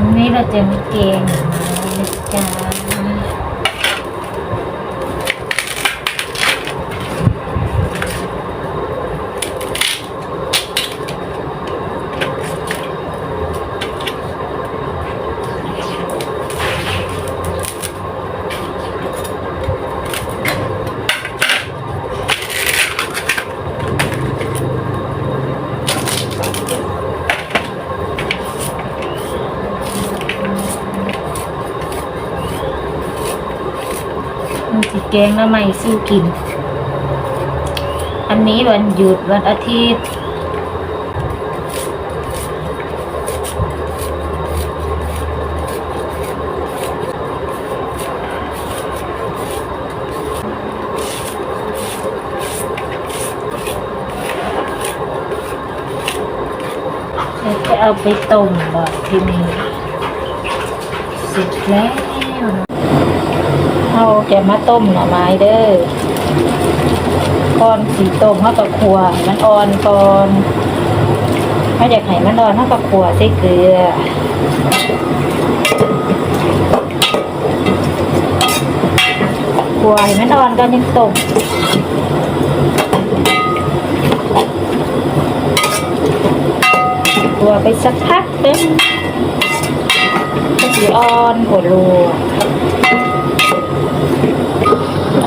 วันนี้เราจะมีเกมนะจ๊ะมั นสิแกงแล้วไม่สู้กิน อันนี้วันหยุดวันอาทิตย์เราจะเอาไปต้มแบ่ที่นี่เสร็จแล้ว เราจะมาต้มหน่อไม้เด้อก่อนสีต้มเขากับขัวมันอ่อนก่อนถ้าอยากให้มันอ่อนเขากับขัวใส่เกลือขัวให้มันอ่อนก่อนยังต้มตัวไปสักพักนึงก็สีอ่อนหัวรู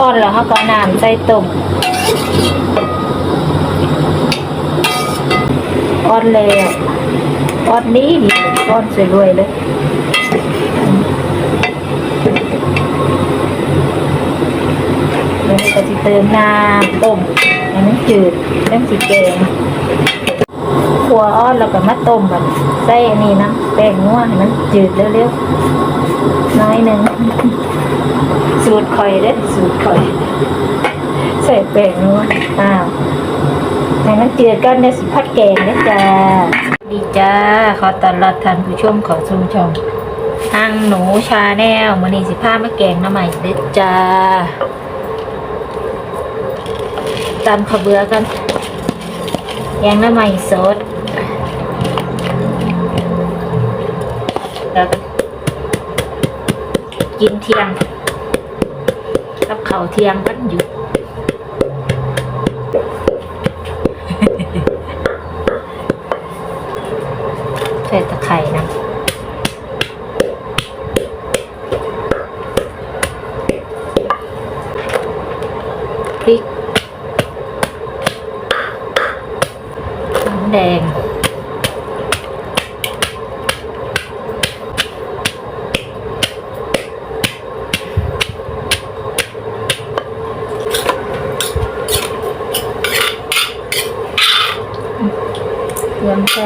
อ่อนแล้วเขาก็น้ำใส่ต้มอ่อนแล้วอ่อนนี้ดีอ่อนสวยรวยเลยแล้วก็จะเติมน้ำต้มให้มันจืดเรื่องสีแกงขัวอ้อนแล้วก็มาต้มแบบใส่อันนี้นะแป้งนัวให้มันจืดเร็วๆน้อยหนึ่ง สูตรข่อยเด้อสูตรข่อย ใส่แป้งนัวอ้าวให้มันเจืดกันเดี๋ยวสิพัดแกงนะจ้าดีจ้า ขอต้อนรับท่านผู้ชมเขอชมชมทางหนูชาแนลมื้อนี้สิพามาแกงน้ำใหม่เด้อจ้าตามขาเบือกันแกงน้ำใหม่สดแล้วกินเที่ยง กับเขาวเที่ยงกันอยู่ใส่ตะไคร่นะพริกน้ำแดง เรื่องใส่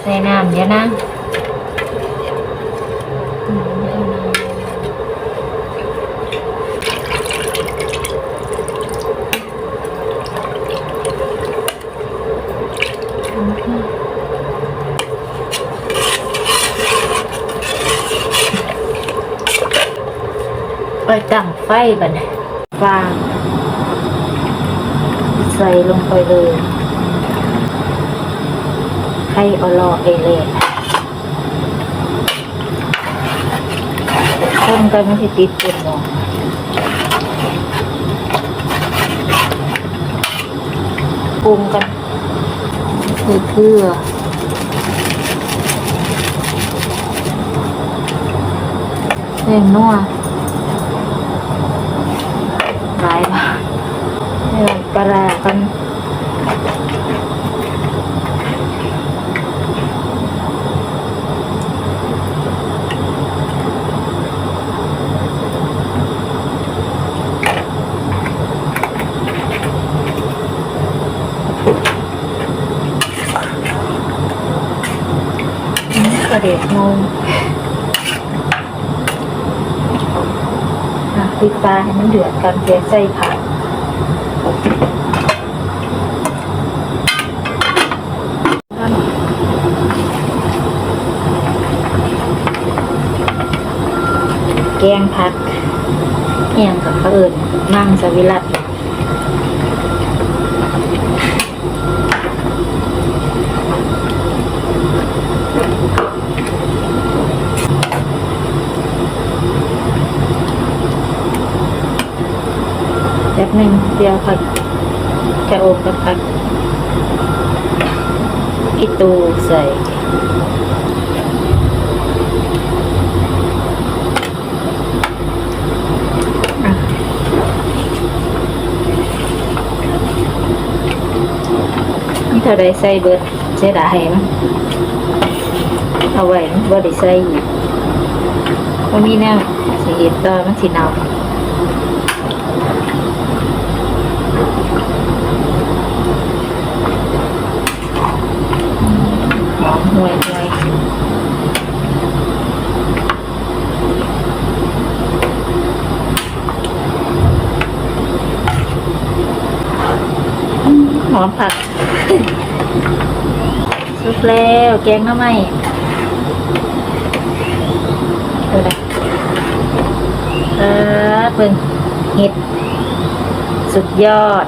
ใส่น้ำเดี๋ยวนะอืมเดี๋ยวนะ ไปตั้งไฟบัดนฟางใส่ลงไปเลยให้อารอเอเล่คนกันไม่สิติดปุ่นหมอปรุงกัน คือเพื่อเร่งนัวหลายบาทเรื่องปลาร้ากัน ระเด็กงงปิดปลาให้มันเดือดกันเสียใส่ผักแกงผักเอียงกับเผอิญนั่งสวิรัติ แป๊บหนึ่งเดียวค่ะจะอบกับผักอีตูใส่อะนี่เท่าไรใส่เบิดเสียดายมั้งเอาไว้บ่ได้ใส่อีกบ่มีแนวสิเฮ็ดต่อมันสิเน่า หน่วยห่วยหอมผักสุกแล้วแกงหน้ำไหมเออเออเบิ่งเห็ด สุดยอด